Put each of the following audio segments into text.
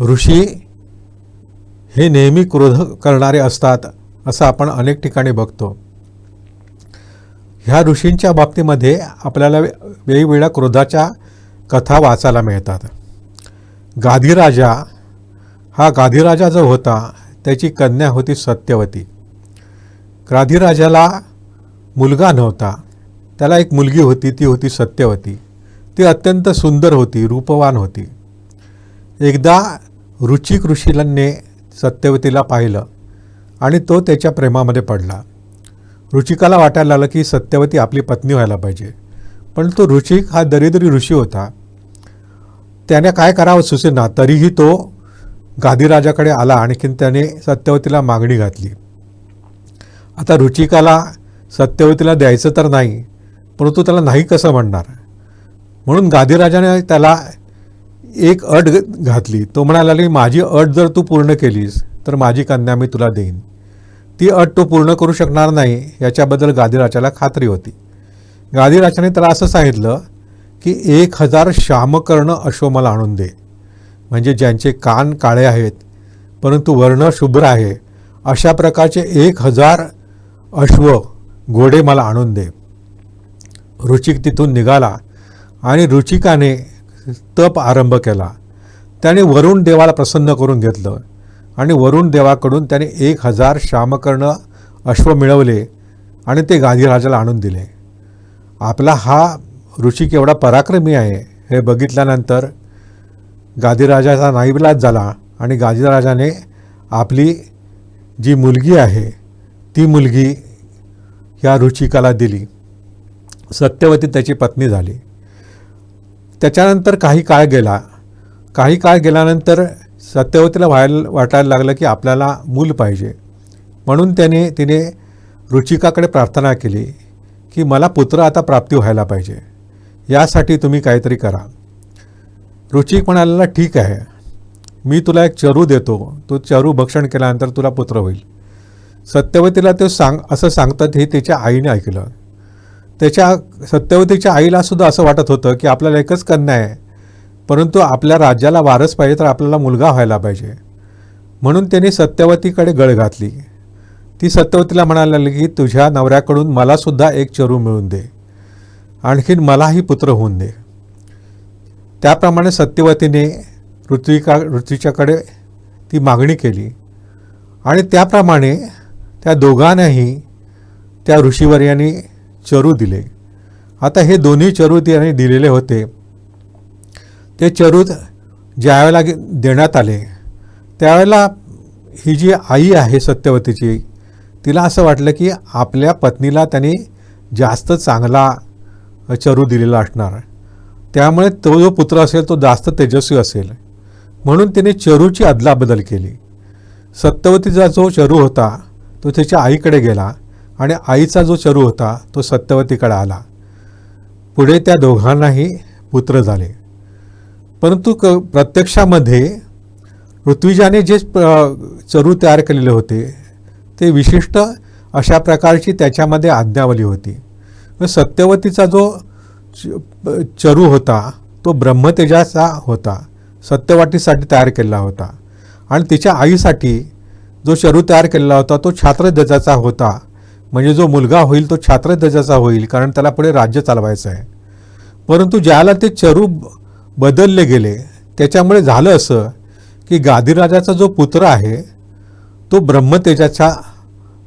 ऋषी हे नेहमी क्रोध करणारे असतात असं आपण अनेक ठिकाणी बघतो. ह्या ऋषींच्या बाबतीमध्ये आपल्याला वे- वेगवेगळ्या क्रोधाच्या कथा वाचायला मिळतात. गाधीराजा हा गाधीराजा जो होता त्याची कन्या होती सत्यवती. गाधीराजाला मुलगा नव्हता. त्याला एक मुलगी होती ती होती सत्यवती. ती अत्यंत सुंदर होती रूपवान होती. एकदा रुचिक ऋषीलांनी सत्यवतीला पाहिलं आणि तो त्याच्या प्रेमामध्ये पडला. रुचिकाला वाटायला लागलं की सत्यवती आपली पत्नी व्हायला पाहिजे. पण तो रुचिक हा दरिद्री ऋषी होता. त्याने काय करावं सुचेना तरीही तो गादीराजाकडे आला आणखीन त्याने सत्यवतीला मागणी घातली. आता रुचिकाला सत्यवतीला द्यायचं तर नाही परंतु त्याला नाही कसं म्हणणार? म्हणून गादीराजाने त्याला एक अट घातली. तो म्हणाला की माझी अट जर तू पूर्ण केलीस तर माझी कन्या मी तुला देईन. ती अट तो पूर्ण करू शकणार नाही याच्याबद्दल गादीराजाला खात्री होती. गादीराजाने त्याला असं सांगितलं की एक हजार श्यामकर्ण अश्व मला आणून दे. म्हणजे ज्यांचे कान काळे आहेत परंतु वर्ण शुभ्र आहे अशा प्रकारचे एक हजार अश्व घोडे मला आणून दे. रुचिक तिथून निघाला आणि रुचिकाने तप आरंभ केला. त्याने वरुण देवाला प्रसन्न करून घेतलं आणि वरुण देवाकडून त्याने एक हजार श्यामकर्ण अश्व मिळवले आणि ते गांधीराजाला आणून दिले. आपला हा ऋषिक एवढा पराक्रमी आहे हे बघितल्यानंतर गादीराजाचा नाईविलाज झाला आणि गादीराजाने आपली जी मुलगी आहे ती मुलगी ह्या रुचिकाला दिली. सत्यवती त्याची पत्नी झाली. त्याच्यानंतर काही काळ गेला. काही काळ गेल्यानंतर सत्यवतीला व्हायला वाटायला लागलं की आपल्याला मूल पाहिजे. म्हणून त्याने तिने रुचिकाकडे प्रार्थना केली की मला पुत्र आता प्राप्ती व्हायला पाहिजे. यासाठी तुम्ही काहीतरी करा. रुचिक म्हणाला ठीक आहे. मी तुला एक चरू देतो. तो चरू भक्षण केल्यानंतर तुला पुत्र होईल. सत्यवतीला ते सांग असं सांगतात हे त्याच्या आईने ऐकलं. त्याच्या सत्यवतीच्या आईला सुद्धा असं वाटत होतं की आपल्याला एकच कन्या आहे. परंतु आपल्या राज्याला वारस पाहिजे तर आपल्याला मुलगा व्हायला पाहिजे. म्हणून त्याने सत्यवतीकडे गळ घातली. ती सत्यवतीला म्हणायला लागली की तुझ्या नवऱ्याकडून मलासुद्धा एक चरू मिळून दे. आणखीन मलाही पुत्र होऊन दे. त्याप्रमाणे सत्यवतीने ऋत्विका ऋत्वीच्याकडे ती मागणी केली. आणि त्याप्रमाणे त्या दोघांनाही त्या ऋषीवर्यांनी चरू दिले. आता हे दोन्ही चरू त्याने दिलेले होते. ते चरू ज्यावेळेला देण्यात आले त्यावेळेला ही जी आई आहे सत्यवतीची तिला असं वाटलं की आपल्या पत्नीला त्यांनी जास्त चांगला चरू दिलेला असणार. त्यामुळे तो जो पुत्र असेल तो जास्त तेजस्वी असेल. म्हणून तिने चरूची अदलाबदल केली. सत्यवतीचा जो चरू होता तो त्याच्या आईकडे गेला. आणि आईचा जो चरू होता तो सत्यवतीकडे आला. पुढे त्या दोघांनाही पुत्र झाले. परंतु क प्रत्यक्षामध्ये ऋत्विजाने जे प- चरू तयार केलेले होते ते विशिष्ट अशा प्रकारची त्याच्यामध्ये आज्ञावली होती. सत्यवतीचा जो चरू होता तो ब्रह्मतेजाचा होता सत्यवाटीसाठी तयार केलेला होता. आणि तिच्या आईसाठी जो चरू तयार केलेला होता तो छात्रध्वजाचा होता. म्हणजे जो मुलगा होईल तो छात्र दर्जाचा होईल कारण त्याला पुढे राज्य चालवायचं आहे. परंतु ज्याला ते चरू बदलले गेले त्याच्यामुळे झालं असं की गादीराजाचा जो पुत्र आहे तो ब्रह्मतेजाचा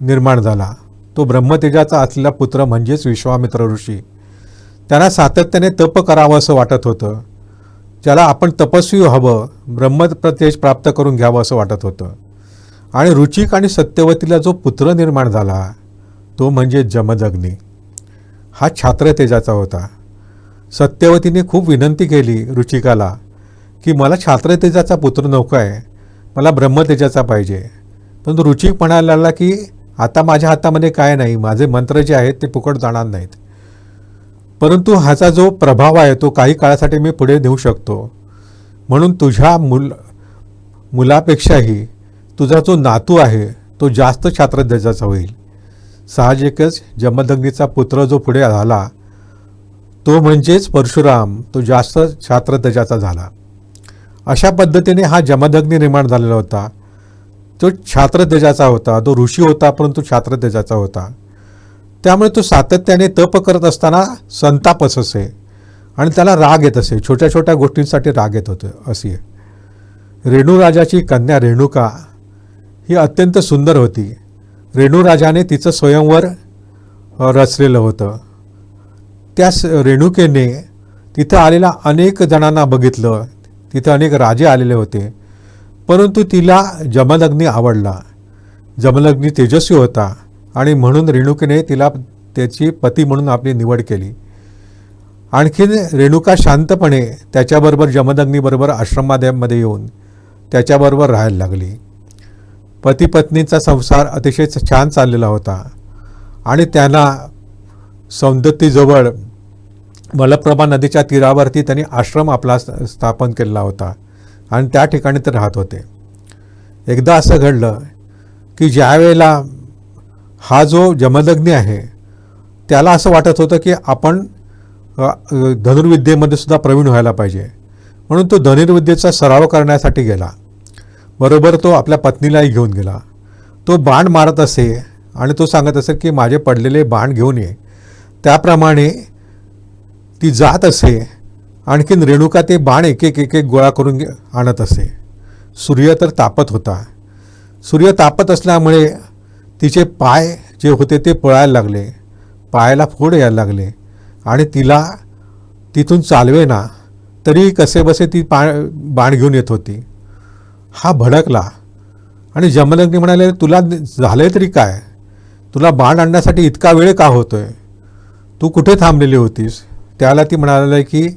निर्माण झाला. तो ब्रह्मतेजाचा असलेला पुत्र म्हणजेच विश्वामित्र ऋषी. त्यांना सातत्याने तप करावं असं वाटत होतं. ज्याला आपण तपस्वी व्हावं ब्रह्मतेज प्राप्त करून घ्यावं असं वाटत होतं. आणि रुचिक आणि सत्यवतीला जो पुत्र निर्माण झाला तो म्हणजे जमदग्नी. हा छात्रतेजाचा होता. सत्यवतीने खूप विनंती केली रुचिकाला की मला छात्रतेजाचा पुत्र नको आहे मला ब्रह्मतेजाचा पाहिजे. पण रुचिक म्हणायला लागला की आता माझ्या हातामध्ये काय नाही माझे मंत्र जे आहेत ते फुकट जाणार नाहीत. परंतु ह्याचा जो प्रभाव आहे तो काही काळासाठी मी पुढे नेऊ शकतो. म्हणून तुझ्या मुल मुलापेक्षाही तुझा जो नातू आहे तो जास्त छात्रध्वजाचा होईल. साहजिकच जमदग्नीचा पुत्र जो पुढे झाला तो म्हणजेच परशुराम तो जास्त छात्रध्वजाचा झाला. अशा पद्धतीने हा जमदग्नी निर्माण झालेला होता. तो छात्रध्वजाचा होता तो ऋषी होता परंतु छात्रध्वजाचा होता. त्यामुळे तो सातत्याने तप करत असताना संतापच असे आणि त्याला राग येत असे छोट्या छोट्या गोष्टींसाठी राग येत होते असे. रेणुराजाची कन्या रेणुका ही अत्यंत सुंदर होती. रेणूराजाने तिचं स्वयंवर रचलेलं होतं. त्याच रेणुकेने तिथं आलेल्या अनेक जणांना बघितलं. तिथं अनेक राजे आलेले होते. परंतु तिला जमलग्नी आवडला. जमलग्नी तेजस्वी होता आणि म्हणून रेणुकेने तिला त्याची पती म्हणून आपली निवड केली. आणखीन रेणुका शांतपणे त्याच्याबरोबर जमदग्नीबरोबर आश्रमामध्ये येऊन त्याच्याबरोबर राहायला लागली. पती पत्नीचा संसार अतिशय छान चाललेला होता. आणि त्यांना सौंदत्तीजवळ मलप्रभा नदीच्या तीरावरती त्यांनी आश्रम आपला स्थापन केलेला होता आणि त्या ठिकाणी ते राहत होते. एकदा असं घडलं की ज्यावेळेला हा जो जमदग्नी आहे त्याला असं वाटत होतं की आपण धनुर्विद्येमध्ये सुद्धा प्रवीण व्हायला पाहिजे. म्हणून तो धनुर्विद्येचा सराव करण्यासाठी गेला. बरोबर तो आपल्या पत्नीलाही घेऊन गेला. तो बाण मारत असे आणि तो सांगत असे की माझे पडलेले बाण घेऊन ये. त्याप्रमाणे ती जात असे. आणखीन रेणुका ते बाण एक एक एक एक गोळा करून आणत असे. सूर्य तर तापत होता. सूर्य तापत असल्यामुळे तिचे पाय जे होते ते पळायला लागले. पायाला फोड यायला लागले. आणि तिला तिथून चालवे ना तरी कसे बसे ती पा बाण घेऊन येत होती. हा भडकला. आणि जमलग्नी म्हणाले तुला झाले तरी काय? तुला बाण आणण्यासाठी इतका वेळ का होतोय? तू कुठे थांबलेली होतीस? त्याला ती म्हणाले की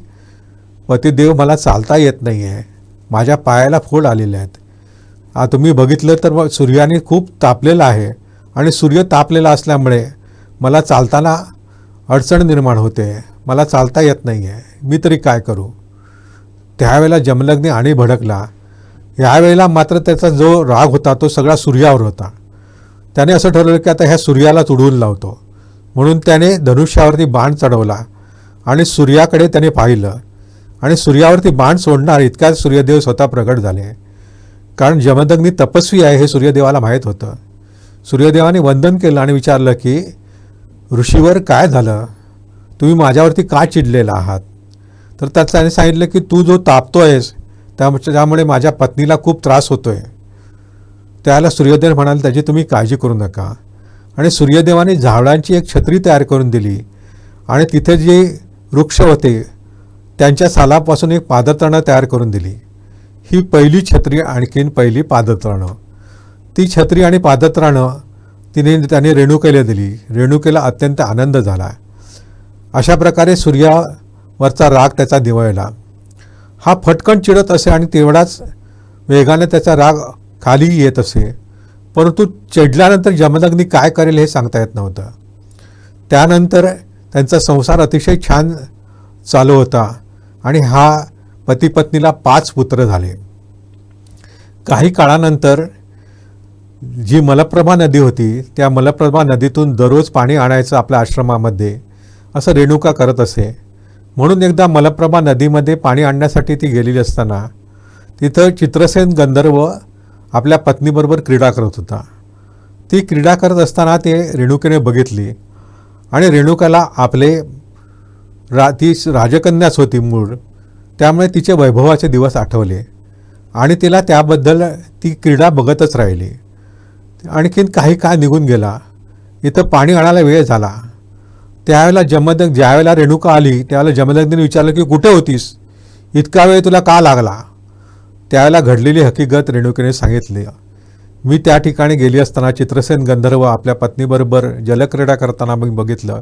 पतिदेव मला चालता येत नाही आहे माझ्या पायाला फोड आलेले आहेत. तुम्ही बघितलं तर मग सूर्याने खूप तापलेलं आहे. आणि सूर्य तापलेला असल्यामुळे मला चालताना अडचण निर्माण होते. मला चालता येत नाही आहे मी तरी काय करू? त्यावेळेला जमलग्नी आणि भडकला. यावेळेला मात्र त्याचा जो राग होता तो सगळा सूर्यावर होता. त्याने असं ठरवलं की आता ह्या सूर्याला तुडवून लावतो. म्हणून त्याने धनुष्यावरती बाण चढवला आणि सूर्याकडे त्याने पाहिलं. आणि सूर्यावरती बाण सोडणार इतक्यात सूर्यदेव स्वतः प्रगट झाले. कारण जमदग्नी तपस्वी आहे हे सूर्यदेवाला माहीत होतं. सूर्यदेवाने वंदन केलं आणि विचारलं की ऋषीवर काय झालं? तुम्ही माझ्यावरती का चिडलेला आहात? तर त्यात त्याने सांगितलं की तू जो तापतो आहेस त्या त्यामुळे माझ्या पत्नीला खूप त्रास होतो आहे त्याला सूर्यदेव म्हणाले त्याची तुम्ही काळजी करू नका. आणि सूर्यदेवाने झाडांची एक छत्री तयार करून दिली. आणि तिथे जे वृक्ष होते त्यांच्या सालापासून एक पादत्राणं तयार करून दिली. ही पहिली छत्री आणखीन पहिली पादत्राणं. ती छत्री आणि पादत्राणं तिने त्याने रेणुकेला दिली. रेणुकेला अत्यंत आनंद झाला. अशा प्रकारे सूर्यावरचा राग त्याचा दिवळला. हा फटकन चिडत असे आणि तेवढाच वेगाने त्याचा राग खाली येत असे. परंतु चिडल्यानंतर जमदग्नी काय करेल हे सांगता येत नव्हतं. त्यानंतर त्यांचा संसार अतिशय छान चालू होता आणि हा पतीपत्नीला पाच पुत्र झाले. काही काळानंतर जी मलप्रभा नदी होती त्या मलप्रभा नदीतून दररोज पाणी आणायचं आपल्या आश्रमामध्ये असं रेणुका करत असे. म्हणून एकदा मलप्रभा नदीमध्ये पाणी आणण्यासाठी ती गेलेली असताना तिथं चित्रसेन गंधर्व आपल्या पत्नीबरोबर क्रीडा करत होता. ती क्रीडा करत असताना ते रेणुकेने बघितली आणि रेणुकाला आपले रा ती राजकन्याच होती मूळ. त्यामुळे तिचे वैभवाचे दिवस आठवले आणि तिला त्याबद्दल ती क्रीडा बघतच राहिली. आणखीन काही काळ निघून गेला. इथं पाणी आणायला वेळ झाला. त्यावेळेला जमदग ज्यावेळेला रेणुका आली त्यावेळेला जमदग्नीने विचारलं की कुठे होतीस? इतका वेळ तुला का लागला? त्यावेळेला घडलेली हकीकत रेणुकेने सांगितली. मी त्या ठिकाणी गेली असताना चित्रसेन गंधर्व आपल्या पत्नीबरोबर जलक्रीडा करताना मी बघितलं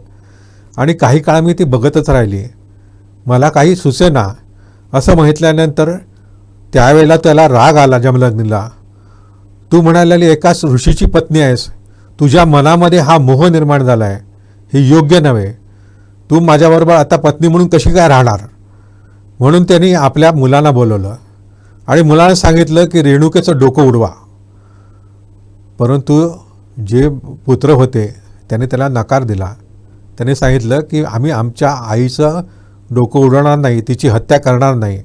आणि काही काळ मी ती बघतच राहिली. मला काही सुचेना असं म्हटल्यानंतर त्यावेळेला त्याला राग आला जमलग्नीला तू म्हणालेली एकाच ऋषीची पत्नी आहेस. तुझ्या मनामध्ये हा मोह निर्माण झाला आहे हे योग्य नव्हे. तू माझ्याबरोबर आता पत्नी म्हणून कशी काय राहणार? म्हणून त्यांनी आपल्या मुलांना बोलवलं. आणि मुलांना सांगितलं की रेणुकेचं डोकं उडवा. परंतु जे पुत्र होते त्याने त्याला नकार दिला. त्याने सांगितलं की आम्ही आमच्या आईचं डोकं उडवणार नाही तिची हत्या करणार नाही.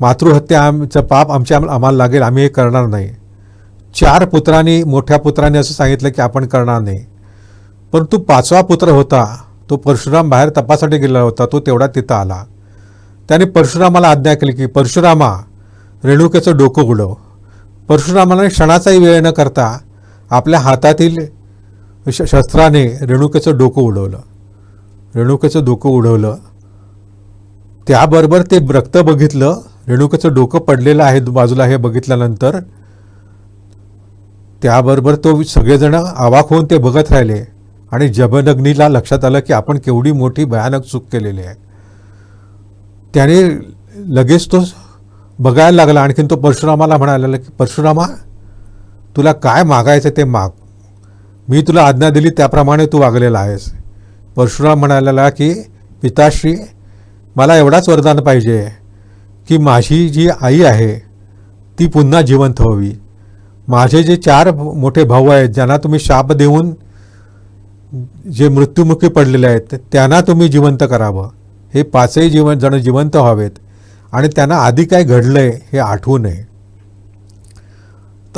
मातृहत्या आमचं पाप आमच्या आम्हाला लागेल आम्ही हे करणार नाही. चार पुत्रांनी मोठ्या पुत्रांनी असं सांगितलं की आपण करणार नाही. परंतु पाचवा पुत्र होता तो परशुराम बाहेर तपासाठी गेला होता तो तेवढा तिथं आला. त्याने परशुरामाला आज्ञा केली की परशुरामा रेणुकेचं डोकं उडव परशुरामाने क्षणाचाही वेळ न करता आपल्या हातातील श शस्त्राने रेणुकेचं डोकं उडवलं. रेणुकेचं डोकं उडवलं. त्याबरोबर ते रक्त बघितलं. रेणुकेचं डोकं पडलेलं आहे बाजूला हे बघितल्यानंतर त्याबरोबर तो सगळेजण आवाक होऊन ते बघत राहिले. आणि जबनग्नीला लक्षात आलं की आपण केवढी मोठी भयानक चूक केलेली आहे. त्याने लगेच तो बघायला लागला. आणखीन तो परशुरामाला म्हणायला की परशुरामा तुला काय मागायचं ते माग. मी तुला आज्ञा दिली त्याप्रमाणे तू वागलेला आहेस. परशुराम म्हणालेला की पिताश्री मला एवढाच वरदान पाहिजे की माझी जी आई आहे ती पुन्हा जिवंत व्हावी. माझे जे चार मोठे भाऊ आहेत ज्यांना तुम्ही शाप देऊन जे मृत्युमुखी पडलेले आहेत त्यांना तुम्ही जिवंत करावं. हे पाचही जीवन जण जिवंत व्हावेत. आणि त्यांना आधी काय घडलं आहे हे आठवू नये.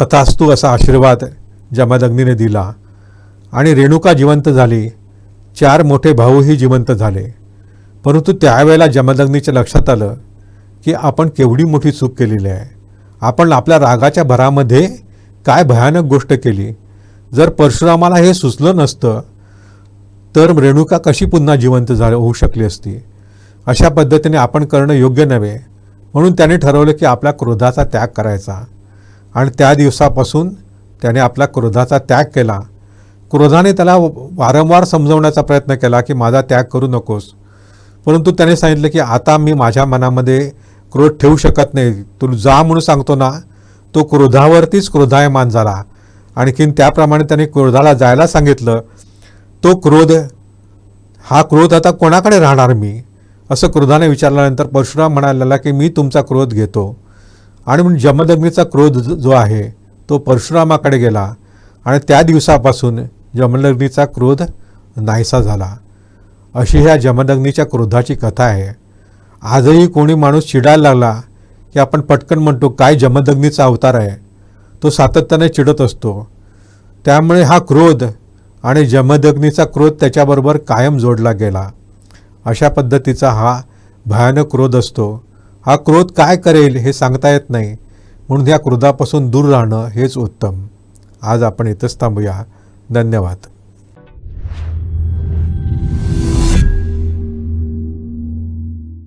तथास्तू असा आशीर्वाद जमदग्नीने दिला. आणि रेणुका जिवंत झाली. चार मोठे भाऊही जिवंत झाले. परंतु त्यावेळेला जमदग्नीच्या लक्षात आलं की आपण केवढी मोठी चूक केलेली आहे. आपण आपल्या रागाच्या भरामध्ये काय भयानक गोष्ट केली. जर परशुरामाला हे सुचलं नसतं तर रेणुका कशी पुन्हा जिवंत झाली होऊ शकली असती? अशा पद्धतीने आपण करणं योग्य नव्हे. म्हणून त्याने ठरवलं की आपल्या क्रोधाचा त्याग करायचा. आणि त्या दिवसापासून त्याने आपला क्रोधाचा त्याग केला. क्रोधाने त्याला वारंवार समजवण्याचा प्रयत्न केला की माझा त्याग करू नकोस. परंतु त्याने सांगितलं की आता मी माझ्या मनामध्ये क्रोध ठेवू शकत नाही. तू जा म्हणून सांगतो ना. तो क्रोधावरतीच क्रोधायमान झाला. आणखीन त्याप्रमाणे त्याने क्रोधाला जायला सांगितलं. तो क्रोध हा क्रोध आता कोणाकडे राहणार मी? असं क्रोधाने विचारल्यानंतर परशुराम म्हणालेला की मी तुमचा क्रोध घेतो. आणि म्हणून जमदग्नीचा क्रोध जो जो आहे तो परशुरामाकडे गेला. आणि त्या दिवसापासून जमदग्नीचा क्रोध नाहीसा झाला. अशी ह्या जमदग्नीच्या क्रोधाची कथा आहे. आजही कोणी माणूस चिडायला लागला की आपण पटकन म्हणतो काय जमदग्नीचा अवतार आहे? तो सातत्याने चिडत असतो. त्यामुळे हा क्रोध आणि जमदग्नीचा क्रोध त्याच्याबरोबर कायम जोडला गेला. अशा पद्धतीचा हा भयानक क्रोध असतो. हा क्रोध काय करेल हे सांगता येत नाही. म्हणून ह्या क्रोधापासून दूर राहणं हेच उत्तम. आज आपण इथंच थांबूया. धन्यवाद.